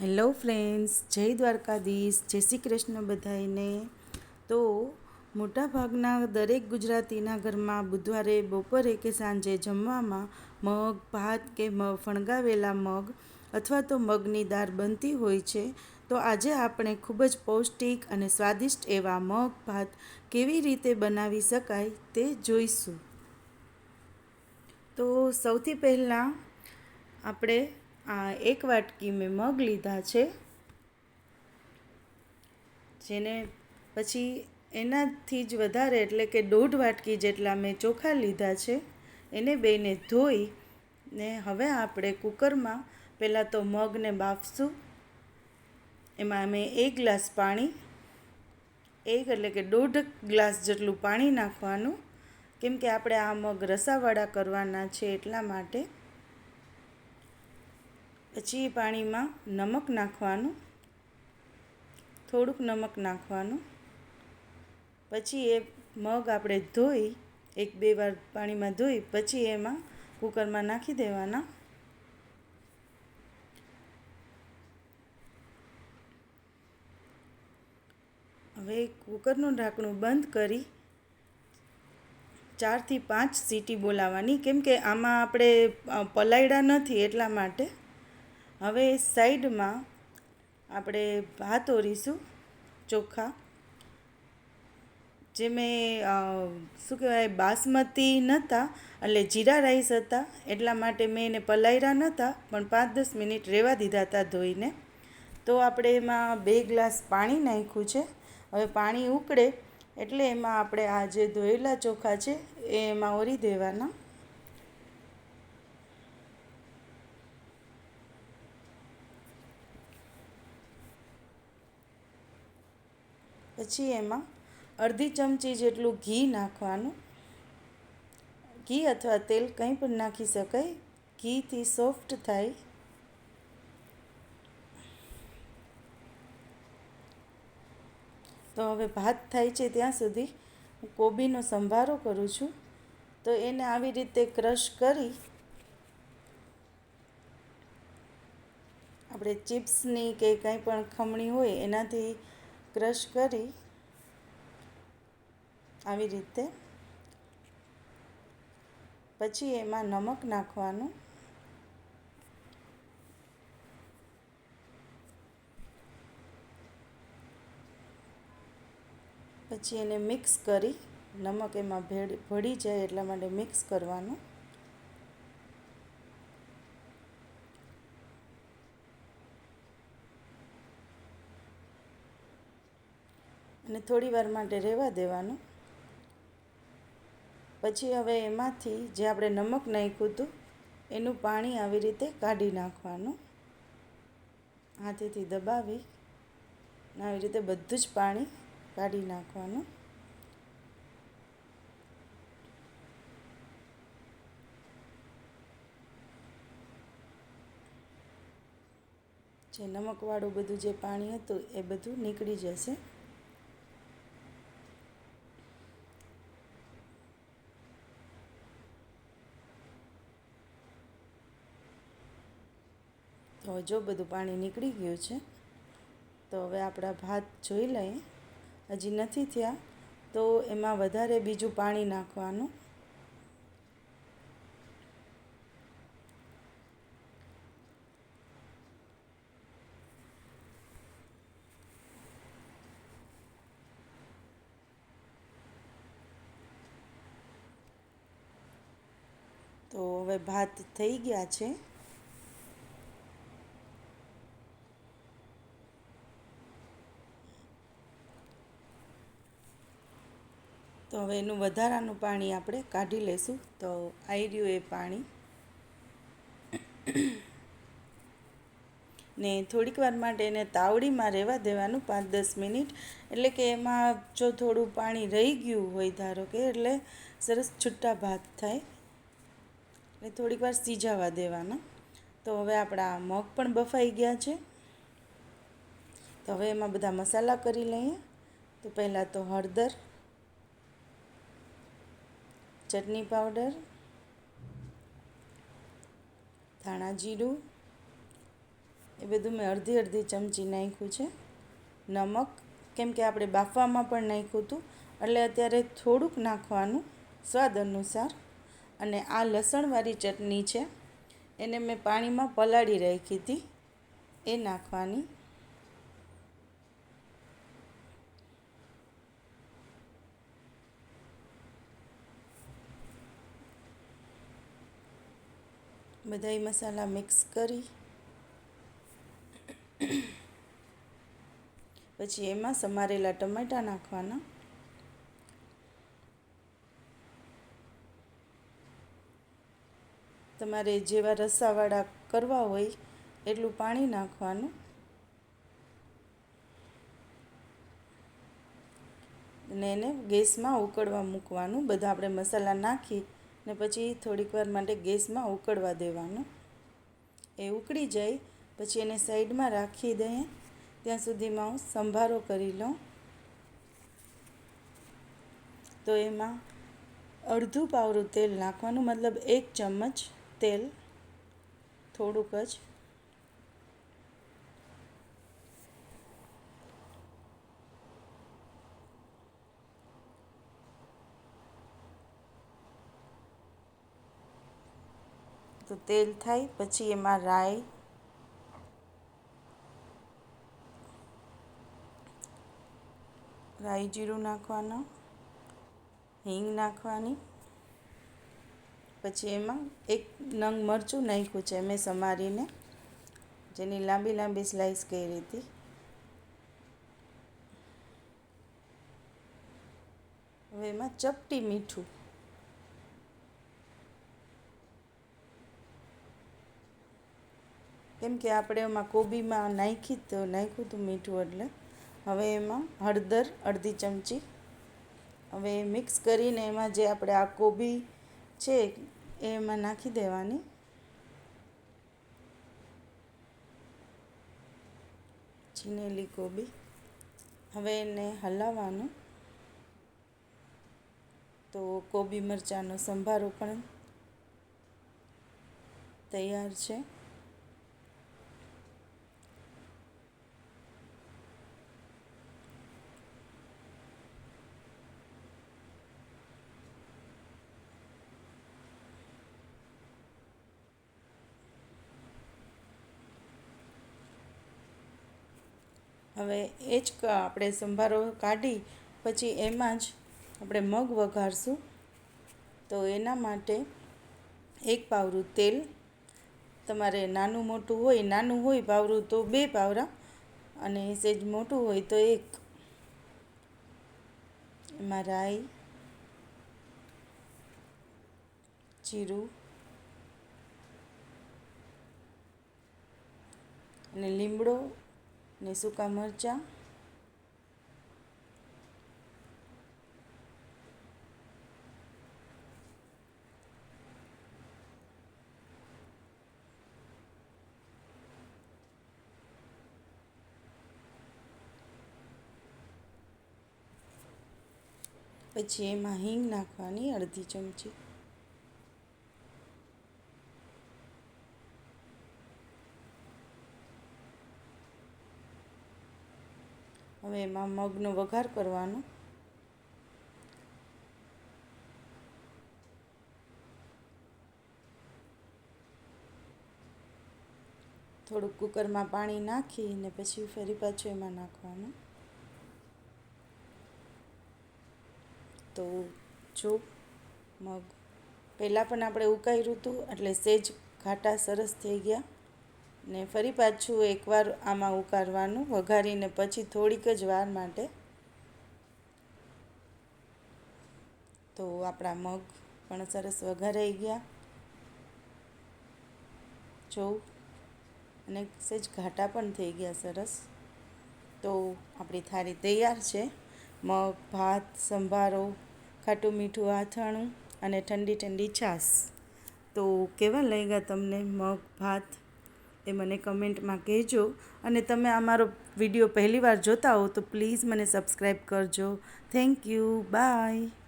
Hello friends, જય દ્વારકાધીશ, જય શ્રી કૃષ્ણ બધાઈને તો મોટાભાગના દરેક ગુજરાતીના ઘરમાં બુધવારે, બપોરે કે સાંજે જમવામાં મગ, ભાત કે મગ ફણગાવેલા મગ અથવા તો મગની દાળ બનતી હોય છે, તો આજે આપણે ખૂબ જ પૌષ્ટિક અને સ્વાદિષ્ટ એવા મગ, ભાત કેવી રીતે બનાવી શકાય તે જોઈશું. તો સૌથી પહેલાં આપણે આ એક વાટકી મેં મગ લીધા છે, જેને પછી એનાથી જ વધારે એટલે કે દોઢ વાટકી જેટલા મેં ચોખા લીધા છે, એને બેને ધોઈ ને હવે આપણે કુકરમાં પહેલાં તો મગને બાફશું. એમાં મેં એક ગ્લાસ પાણી, એક એટલે કે દોઢ ગ્લાસ જેટલું પાણી નાખવાનું. કેમ કે આપણે આ મગ રસાવાળા કરવાના છે એટલા માટે પછી પાણીમાં નમક નાખવાનું, થોડુંક નમક નાખવાનું. પછી એ મગ આપણે ધોઈ, એક બે વાર પાણીમાં ધોઈ, પછી એમાં કુકરમાં નાખી દેવાના. હવે કુકરનું ઢાંકણું બંધ કરી ચારથી પાંચ સીટી બોલાવવાની, કેમ કે આમાં આપણે પલાયડા નથી એટલા માટે. હવે સાઈડમાં આપણે ભાત ઓરીશું, ચોખા. જે મેં શું કહેવાય, બાસમતી નહોતા એટલે જીરા રાઈસ હતા. એટલા માટે મેં એને પલાયરા નહોતા પણ પાંચ દસ મિનિટ રહેવા દીધા હતા ધોઈને. તો આપણે એમાં બે ગ્લાસ પાણી નાખ્યું છે. હવે પાણી ઉકળે, એટલે એમાં આપણે આ જે ધોયેલા ચોખા છે, એ એમાં ઓરી દેવાના. પછી એમાં અડધી ચમચી જેટલું ઘી નાખવાનું. ઘી અથવા તેલ કંઈ પણ નાખી શકાય. ઘીથી સોફ્ટ થાય. તો હવે ભાત થાય છે ત્યાં સુધી. હું કોબીનો સંભારો કરું છું. તો એને આવી રીતે ક્રશ કરી આપણે ચિપ્સની કે કંઈ પણ ખમણી હોય એનાથી ક્રશ કરી આવી રીતે. પછી એમાં નમક નાખવાનું. પછી એને મિક્સ કરી, નમક એમાં ભેળ, ભળી જાય એટલા માટે મિક્સ કરવાનું. અને થોડી વાર માટે રહેવા દેવાનું. પછી હવે એમાંથી જે આપણે નમક નાખ્યું હતું, એનું પાણી આવી રીતે કાઢી નાખવાનું. હાથેથી દબાવી આવી રીતે બધું જ પાણી કાઢી નાખવાનું. જે નમકવાળું બધું જે પાણી હતું, એ બધું નીકળી જશે. તો જો બધું પાણી નીકળી ગયું છે, તો હવે આપણા ભાત જોઈ લઈએ. હજી નથી થયા, તો એમાં વધારે બીજું પાણી નાખવાનું. તો હવે ભાત થઈ ગયા છે. તો હવે એનું વધારાનું પાણી આપણે કાઢી લઈશું તો આવી રહ્યું એ પાણી. ને થોડીક વાર માટે એને તાવડીમાં રહેવા દેવાનું, પાંચ દસ મિનિટ. એટલે કે એમાં જો થોડું પાણી રહી ગયું હોય, ધારો કે, એટલે સરસ છૂટા ભાત થાય. એટલે થોડીક વાર સીજાવા દેવાના. તો હવે આપણા મગ પણ બફાઈ ગયા છે. તો હવે એમાં બધા મસાલા કરી લઈએ. તો પહેલાં તો હળદર ચટણી પાવડર, ધાણા જીરું, એ બધું મેં અડધી અડધી ચમચી નાખ્યું છે. નમક, કેમ કે આપણે બાફવામાં પણ નાખ્યું હતું, એટલે અત્યારે થોડુંક નાખવાનું સ્વાદ અનુસાર. અને આ લસણવાળી ચટણી છે, એને મેં પાણીમાં પલાળી રાખી હતી, એ નાખવાની. બધાય મસાલા મિક્સ કરી. પછી એમાં સમારેલા ટમેટાં નાખવાના. તમારે જેવા રસાવાળા કરવા હોય એટલું પાણી નાખવાનું. અને એને ગેસમાં ઉકળવા મૂકવાનું. બધા આપણે મસાલા નાખી ને પછી થોડીક વાર માટે ગેસમાં ઉકળવા દેવાનું. એ ઉકળી જાય, પછી એને સાઈડમાં રાખી દઈએ ત્યાં સુધીમાં હું સંભારો કરી લઉં. તો એમાં અડધું પાવરું તેલ નાખવાનું, મતલબ એક ચમચ તેલ, થોડુંક જ. તો તેલ થાય, પછી એમાં રાઈ રાઈ જીરું નાખવાનું, હિંગ નાખવાની, પછી એમાં એક નંગ મરચું નાખ્યું છે, મેં સમારીને, જેની લાંબી લાંબી સ્લાઈસ કરી હતી. હવે એમાં ચપટી મીઠું કેમ કે આપણે એમાં કોબીમાં નાખી તો નાખ્યું હતું મીઠું એટલે. હવે એમાં હળદર અડધી ચમચી. હવે મિક્સ કરીને એમાં જે આપણે આ કોબી છે એ એમાં નાખી દેવાની. છીનેલી કોબી. હવે એને હલાવવાનું. તો કોબી મરચાંનો સંભારો પણ તૈયાર છે. હવે એ જ આપણે સંભારો કાઢી, પછી એમાં જ આપણે મગ વઘારશું. તો એના માટે એક પાવરું તેલ, તમારે નાનું મોટું હોય, નાનું હોય પાવરું તો બે પાવરા અને સેજ મોટું હોય તો એક. એમાં રાઈ, જીરું, અને લીમડો ને સૂકા મરચાં. પછી એમાં હિંગ નાખવાની અડધી ચમચી. હવે એમાં મગનો વઘાર કરવાનો. થોડુંક કુકરમાં પાણી નાખી ને પછી ફરી પાછું એમાં નાખવાનું. તો જો મગ પહેલાં પણ આપણે ઉકાળ્યું હતું એટલે સેજ ઘાટા સરસ થઈ ગયા. ને ફરી પાછું એકવાર આમાં ઉકાળવાનું વઘારીને પછી થોડીક જ વાર માટે. તો આપણા મગ પણ સરસ વઘારાઈ ગયા. જો અને સહેજ ઘાટા પણ થઈ ગયા સરસ. તો આપણી થાળી તૈયાર છે. મગ, ભાત, સંભારો, ખાટું મીઠું આથાણું અને ઠંડી ઠંડી છાશ. તો કેવા લાગ્યા તમને મગ, ભાત? એ મને કમેન્ટમાં કહેજો. અને તમે આ મારો વીડિયો પહેલી વાર જોતા હો તો પ્લીઝ મને સબસ્ક્રાઈબ કરજો. Thank you. બાય.